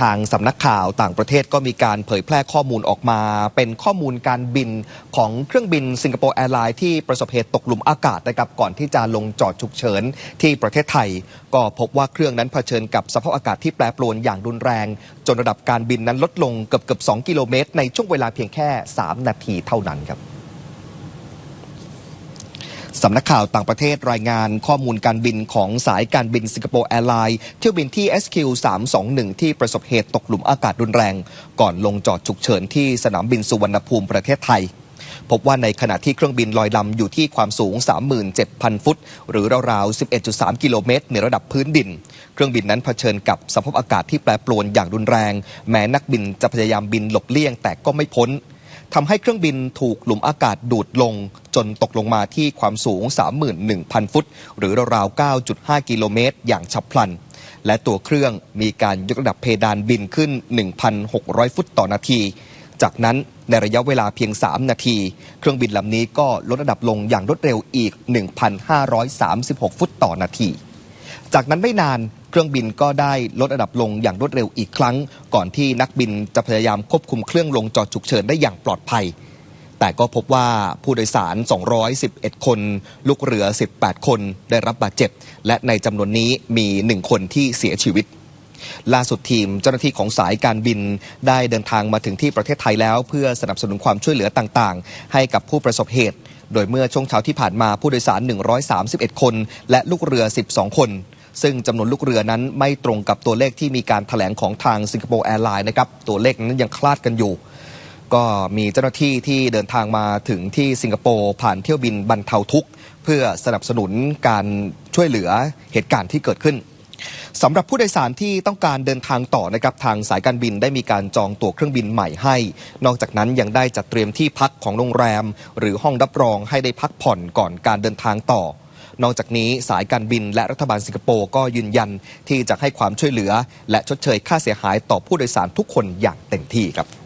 ทางสำนักข่าวต่างประเทศก็มีการเผยแพร่ข้อมูลออกมา เป็นข้อมูลการบินของเครื่องบินสิงคโปร์แอร์ไลน์ที่ประสบเหตุตกหลุมอากาศนะครับก่อนที่จะลงจอดฉุกเฉินที่ประเทศไทย ก็พบว่าเครื่องนั้นเผชิญกับสภาพอากาศที่แปรปรวนอย่างรุนแรง จนระดับการบินนั้นลดลงเกือบเกือบ2กิโลเมตรในช่วงเวลาเพียงแค่ 3 นาทีเท่านั้นครับ สำนักข่าวต่างประเทศรายงานข้อมูลการบินของสายการบินสิงคโปร์แอร์ไลน์เที่ยวบินที่ SQ 321 ที่ประสบเหตุตกหลุมอากาศรุนแรง ก่อนลงจอดฉุกเฉินที่สนามบินสุวรรณภูมิประเทศไทย พบว่าในขณะที่เครื่องบินลอยลำอยู่ที่ความสูง 37,000 ฟุต หรือราวๆ 11.3 กิโลเมตรเหนือระดับพื้นดิน เครื่องบินนั้นเผชิญกับสภาพอากาศที่แปรปรวนอย่างรุนแรง แม้นักบินจะพยายามบินหลบเลี่ยงแต่ก็ไม่พ้น ทำให้เครื่องบินถูกหลุมอากาศดูดลง จนตกลงมาที่ความสูง 31,000 ฟุต หรือราวๆ 9.5 กิโลเมตร อย่างฉับพลัน และตัวเครื่องมีการยกระดับเพดานบินขึ้น 1,600 ฟุตต่อนาที จากนั้นในระยะเวลาเพียง 3 นาที เครื่องบินลำนี้ก็ลดระดับลงอย่างรวดเร็วอีก 1,536 ฟุตต่อนาที จากนั้นไม่นาน เครื่องบินก็ได้ลดระดับลงอย่างรวดเร็วอีกครั้ง ก่อนที่นักบินจะพยายามควบคุมเครื่องลงจอดฉุกเฉินได้อย่างปลอดภัย แต่ก็พบว่าผู้โดยสาร 211 คน ลูกเรือ 18 คนได้รับบาดเจ็บ และในจำนวนนี้มี 1 คนที่เสียชีวิตล่าสุดทีมเจ้าหน้าที่ของสายการบินได้เดินทางมาถึงที่ประเทศไทยแล้ว เพื่อสนับสนุนความช่วยเหลือต่างๆ ให้กับผู้ประสบเหตุ โดยเมื่อช่วงเช้าที่ผ่านมาผู้โดยสาร 131 คน และลูกเรือ 12 คน ซึ่งจำนวนลูกเรือนั้นไม่ตรงกับตัวเลขที่มีการถแถลงของทางสิงคโปร์แอร์ไลน์นะครับ ตัวเลขนั้นยังคลาดกันอยู่ ก็มีเจ้าหน้าที่ที่เดินทางมาถึงที่สิงคโปร์ผ่านเที่ยวบินบรรเทาทุกข์ เพื่อสนับสนุนการช่วยเหลือเหตุการณ์ที่เกิดขึ้นสำหรับผู้โดยสารที่ต้องการเดินทางต่อนะครับทางสายการบินได้มีการจองตั๋วเครื่องบินใหม่ให้ นอกจากนั้นยังได้จัดเตรียมที่พักของโรงแรม หรือห้องรับรองให้ได้พักผ่อนก่อนการเดินทางต่อ นอกจากนี้สายการบินและรัฐบาลสิงคโปร์ก็ยืนยันที่จะให้ความช่วยเหลือ และชดเชยค่าเสียหายต่อผู้โดยสารทุกคนอย่างเต็มที่ครับ